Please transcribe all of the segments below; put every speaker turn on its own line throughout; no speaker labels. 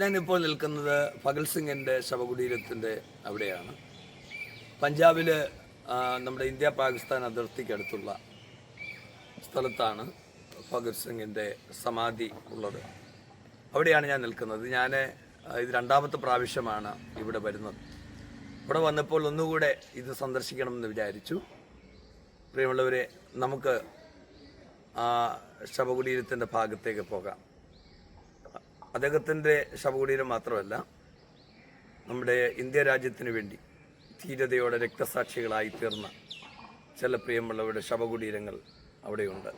ഞാനിപ്പോൾ നിൽക്കുന്നത് ഭഗൽ സിംഗിന്റെ ശവകുടീരത്തിന്റെ അവിടെയാണ്. പഞ്ചാബിൽ നമ്മുടെ ഇന്ത്യ പാകിസ്ഥാൻ അതിർത്തിക്കടുത്തുള്ള സ്ഥലത്താണ് ഭഗത് സിംഗിന്റെ സമാധി ഉള്ളത്. അവിടെയാണ് ഞാൻ നിൽക്കുന്നത്. ഞാൻ ഇത് രണ്ടാമത്തെ പ്രാവശ്യമാണ് ഇവിടെ വരുന്നത്. ഇവിടെ വന്നപ്പോൾ ഒന്നുകൂടെ ഇത് സന്ദർശിക്കണമെന്ന് വിചാരിച്ചു. പ്രിയമുള്ളവരെ നമുക്ക് ശവകുടീരത്തിന്റെ ഭാഗത്തേക്ക് പോകാം. അദ്ദേഹത്തിന്റെ ശവകുടീരം മാത്രമല്ല നമ്മുടെ ഇന്ത്യ രാജ്യത്തിന് വേണ്ടി ധീരതയോടെ രക്തസാക്ഷികളായി തീർന്ന ചില പ്രിയമുള്ളവരുടെ ശവകുടീരങ്ങൾ അവിടെയുണ്ട്.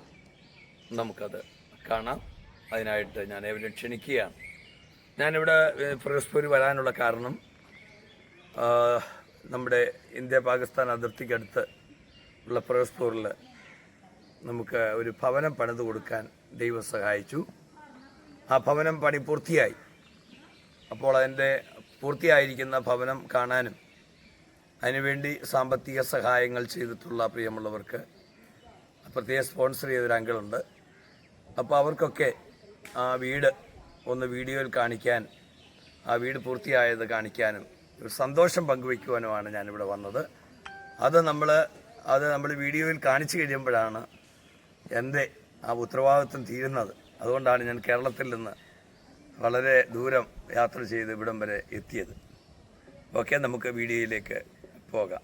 നമുക്കത് കാണാം. അതിനായിട്ട് ഞാൻ അവരെ ക്ഷണിക്കുകയാണ്. ഞാനിവിടെ ഫിറോസ്പൂർ വരാനുള്ള കാരണം നമ്മുടെ ഇന്ത്യ പാകിസ്ഥാൻ അതിർത്തിക്കടുത്ത് ഉള്ള ഫിറോസ്പൂരിൽ നമുക്ക് ഒരു ഭവനം പണിത് കൊടുക്കാൻ ദൈവം സഹായിച്ചു. ആ ഭവനം പണി പൂർത്തിയായി. അപ്പോൾ അതിന്റെ പൂർത്തിയായിരിക്കുന്ന ഭവനം കാണാനും അതിനുവേണ്ടി സാമ്പത്തിക സഹായങ്ങൾ ചെയ്തിട്ടുള്ള പ്രിയമുള്ളവർക്ക് പ്രത്യേക സ്പോൺസർ ചെയ്തൊരു അങ്കിളുണ്ട്. അപ്പോൾ അവർക്കൊക്കെ ആ വീട് ഒന്ന് വീഡിയോയിൽ കാണിക്കാൻ ആ വീട് പൂർത്തിയായത് കാണിക്കാനും ഒരു സന്തോഷം പങ്കുവയ്ക്കുവാനുമാണ് ഞാനിവിടെ വന്നത്. അത് നമ്മൾ അത് നമ്മൾ വീഡിയോയിൽ കാണിച്ചു കഴിയുമ്പോഴാണ് എന്റെ ആ ഉത്തരവാദിത്വം തീരുന്നത്. അതുകൊണ്ടാണ് ഞാൻ കേരളത്തിൽ നിന്ന് വളരെ ദൂരം യാത്ര ചെയ്ത് ഇവിടം വരെ എത്തിയത്. ഓക്കെ നമുക്ക് വീഡിയോയിലേക്ക് പോകാം.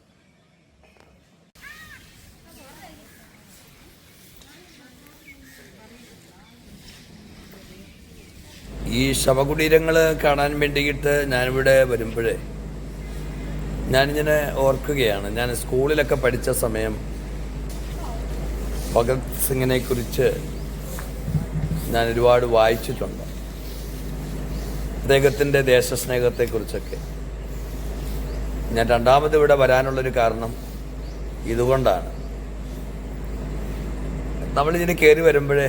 ഈ ശവകുടീരങ്ങൾ കാണാൻ വേണ്ടിയിട്ട് ഞാനിവിടെ വരുമ്പോഴേ ഞാനിങ്ങനെ ഓർക്കുകയാണ്. ഞാൻ സ്കൂളിലൊക്കെ പഠിച്ച സമയം ഭഗത് സിംഗിനെ കുറിച്ച് ഞാൻ ഒരുപാട് വായിച്ചിട്ടുണ്ട്. അദ്ദേഹത്തിന്റെ ദേശസ്നേഹത്തെക്കുറിച്ചൊക്കെ. ഞാൻ രണ്ടാമത് ഇവിടെ വരാനുള്ളൊരു കാരണം ഇതുകൊണ്ടാണ്. നമ്മളിതിന് കയറി വരുമ്പോഴേ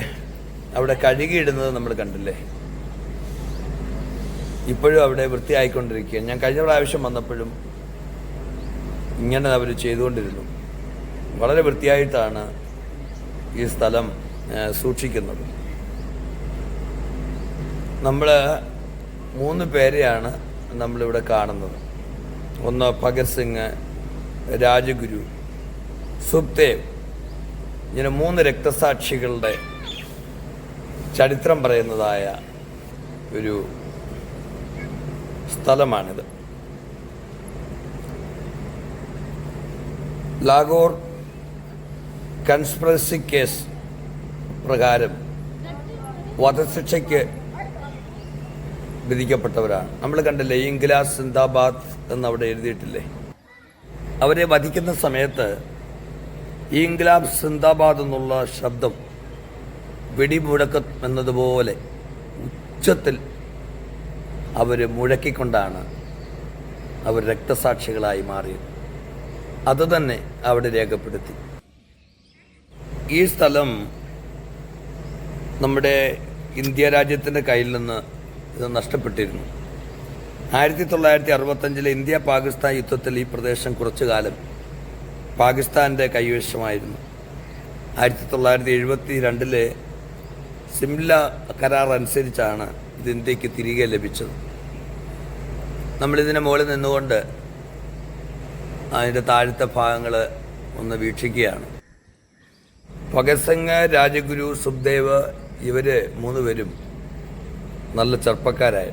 അവിടെ കഴുകിയിടുന്നത് നമ്മൾ കണ്ടില്ലേ? ഇപ്പോഴും അവിടെ വൃത്തിയായിക്കൊണ്ടിരിക്കുക ഞാൻ കഴിഞ്ഞ പ്രാവശ്യം വന്നപ്പോഴും ഇങ്ങനെ അവർ ചെയ്തുകൊണ്ടിരുന്നു. വളരെ വൃത്തിയായിട്ടാണ് ഈ സ്ഥലം സൂക്ഷിക്കുന്നത്. നമ്മൾ മൂന്ന് പേരെയാണ് നമ്മളിവിടെ കാണുന്നത്. ഒന്ന് ഭഗത് സിംഗ് രാജഗുരു സുഖ്ദേവ്. ഇങ്ങനെ മൂന്ന് രക്തസാക്ഷികളുടെ ചരിത്രം പറയുന്നതായ ഒരു സ്ഥലമാണിത്. ലാഗോർ കൺസ്പിറസി കേസ് പ്രകാരം വധശിക്ഷയ്ക്ക് വിധിക്കപ്പെട്ടവരാണ്. നമ്മൾ കണ്ടില്ലേ ഇംഗ്ലാസ് സിന്ദാബാദ് എന്ന് അവിടെ എഴുതിയിട്ടില്ലേ? അവരെ വധിക്കുന്ന സമയത്ത് ഇംഗ്ലാബ് സിന്ദാബാദ് എന്നുള്ള ശബ്ദം വെടിമുഴക്കം എന്നതുപോലെ ഉച്ചത്തിൽ അവർ മുഴക്കിക്കൊണ്ടാണ് അവർ രക്തസാക്ഷികളായി മാറിയത്. അത് തന്നെ അവിടെ രേഖപ്പെടുത്തി. ഈ സ്ഥലം നമ്മുടെ ഇന്ത്യ രാജ്യത്തിന്റെ കയ്യിൽ നിന്ന് ഇത് നഷ്ടപ്പെട്ടിരുന്നു. ആയിരത്തി തൊള്ളായിരത്തി അറുപത്തഞ്ചിലെ ഇന്ത്യ പാകിസ്ഥാൻ യുദ്ധത്തിൽ ഈ പ്രദേശം കുറച്ചു കാലം പാകിസ്ഥാന്റെ കൈവശമായിരുന്നു. ആയിരത്തി തൊള്ളായിരത്തി എഴുപത്തി രണ്ടിലെ സിംല കരാർ അനുസരിച്ചാണ് ഇത് ഇന്ത്യയ്ക്ക് തിരികെ ലഭിച്ചത്. നമ്മളിതിന്റെ മുകളിൽ നിന്നുകൊണ്ട് അതിന്റെ താഴത്തെ ഭാഗങ്ങൾ ഒന്ന് വീക്ഷിക്കുകയാണ്. ഭഗത് സിംഗ് രാജഗുരു സുഖ്ദേവ് ഇവർ മൂന്നുപേരും നല്ല ചെറുപ്പക്കാരായ.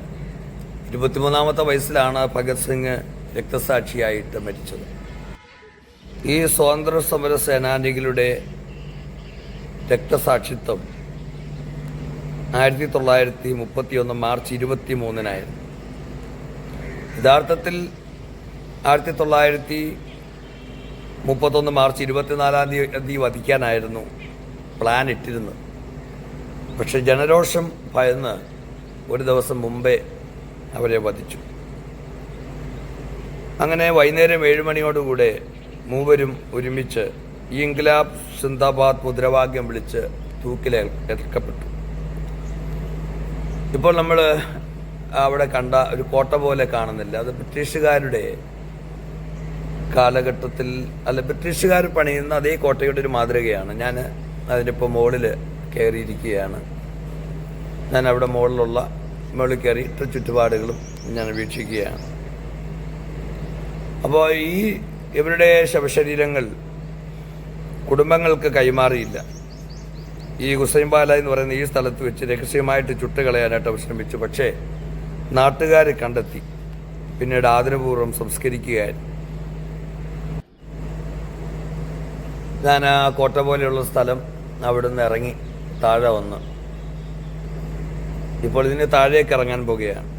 ഇരുപത്തിമൂന്നാമത്തെ വയസ്സിലാണ് ഭഗത് സിംഗ് രക്തസാക്ഷിയായിട്ട് മരിച്ചത്. ഈ സ്വാതന്ത്ര്യ സമര സേനാനികളുടെ രക്തസാക്ഷിത്വം ആയിരത്തി തൊള്ളായിരത്തി മുപ്പത്തി ഒന്ന് മാർച്ച് ഇരുപത്തി മൂന്നിനായിരുന്നു യഥാർത്ഥത്തിൽ ആയിരത്തി തൊള്ളായിരത്തി മുപ്പത്തൊന്ന് മാർച്ച് ഇരുപത്തിനാലാം തീയതി വധിക്കാനായിരുന്നു പ്ലാൻ ഇട്ടിരുന്നത്. പക്ഷെ ജനരോഷം ഭയന്ന് ഒരു ദിവസം മുമ്പേ അവരെ വധിച്ചു. അങ്ങനെ വൈകുന്നേരം ഏഴ് മണിയോടുകൂടെ മൂവരും ഒരുമിച്ച് ഈ ഇൻക്ലാബ് സിന്ദാബാദ് മുദ്രാവാക്യം വിളിച്ച് തൂക്കിലേൽക്കപ്പെട്ടു ഇപ്പോൾ നമ്മൾ അവിടെ കണ്ട ഒരു കോട്ട പോലെ കാണുന്നില്ല. അത് ബ്രിട്ടീഷുകാരുടെ കാലഘട്ടത്തിൽ അല്ല ബ്രിട്ടീഷുകാർ പണിയുന്ന അതേ കോട്ടയുടെ ഒരു മാതൃകയാണ്. ഞാൻ അതിനിപ്പോൾ മുകളിൽ കയറിയിരിക്കുകയാണ്. ഞാൻ അവിടെ മുകളിലുള്ള മുകളിൽ കയറിയിട്ട് ചുറ്റുപാടുകളും ഞാൻ വീക്ഷിക്കുകയാണ്. അപ്പോൾ ഈ ഇവരുടെ ശവശരീരങ്ങൾ കുടുംബങ്ങൾക്ക് കൈമാറിയില്ല. ഈ ഹുസൈൻപാല എന്ന് പറയുന്ന ഈ സ്ഥലത്ത് വെച്ച് രഹസ്യമായിട്ട് ചുട്ടുകളയാനായിട്ട് അവർ ശ്രമിച്ചു. പക്ഷേ നാട്ടുകാർ കണ്ടെത്തി. പിന്നീട് ആദരപൂർവം സംസ്കരിക്കുകയായിരുന്നു. ഞാൻ ആ കോട്ട പോലെയുള്ള സ്ഥലം അവിടുന്ന് ഇറങ്ങി താഴെ വന്ന് ഇപ്പോൾ ഇതിന് താഴേക്ക് ഇറങ്ങാൻ പോകുകയാണ്.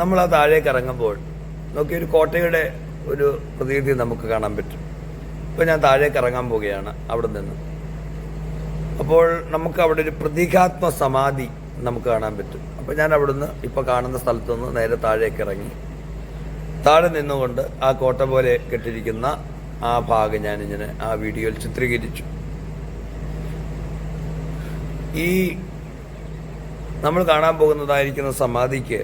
നമ്മൾ ആ താഴേക്ക് ഇറങ്ങുമ്പോൾ നോക്കി ഒരു കോട്ടയുടെ ഒരു പ്രതീതി നമുക്ക് കാണാൻ പറ്റും. ഇപ്പോൾ ഞാൻ താഴേക്ക് ഇറങ്ങാൻ പോവുകയാണ് അവിടെ നിന്ന്. അപ്പോൾ നമുക്ക് അവിടെ ഒരു പ്രതീകാത്മ സമാധി നമുക്ക് കാണാൻ പറ്റും. അപ്പോൾ ഞാൻ അവിടുന്ന് ഇപ്പോൾ കാണുന്ന സ്ഥലത്തു നിന്ന് നേരെ താഴേക്ക് ഇറങ്ങി. താഴെ നിന്നുകൊണ്ട് ആ കോട്ട പോലെ കെട്ടിരിക്കുന്ന ആ ഭാഗം ഞാൻ ഞാനിങ്ങനെ ആ വീഡിയോയിൽ ചിത്രീകരിച്ചു. ഈ നമ്മൾ കാണാൻ പോകുന്നതായിരിക്കുന്ന സമാധിക്ക്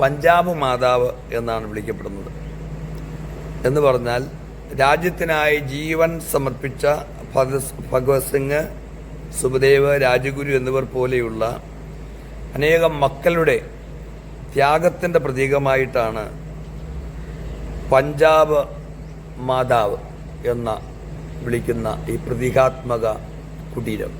പഞ്ചാബ് മാതാവ് എന്നാണ് വിളിക്കപ്പെടുന്നത്. എന്ന് പറഞ്ഞാൽ രാജ്യത്തിനായി ജീവൻ സമർപ്പിച്ച ഭഗത് ഭഗവത് സിംഗ് സുഖദേവ് രാജഗുരു എന്നിവർ പോലെയുള്ള അനേകം മക്കളുടെ ത്യാഗത്തിന്റെ പ്രതീകമായിട്ടാണ് പഞ്ചാബ് മാതാവ് എന്ന വിളിക്കുന്ന ഈ പ്രതീകാത്മക കുടീരം.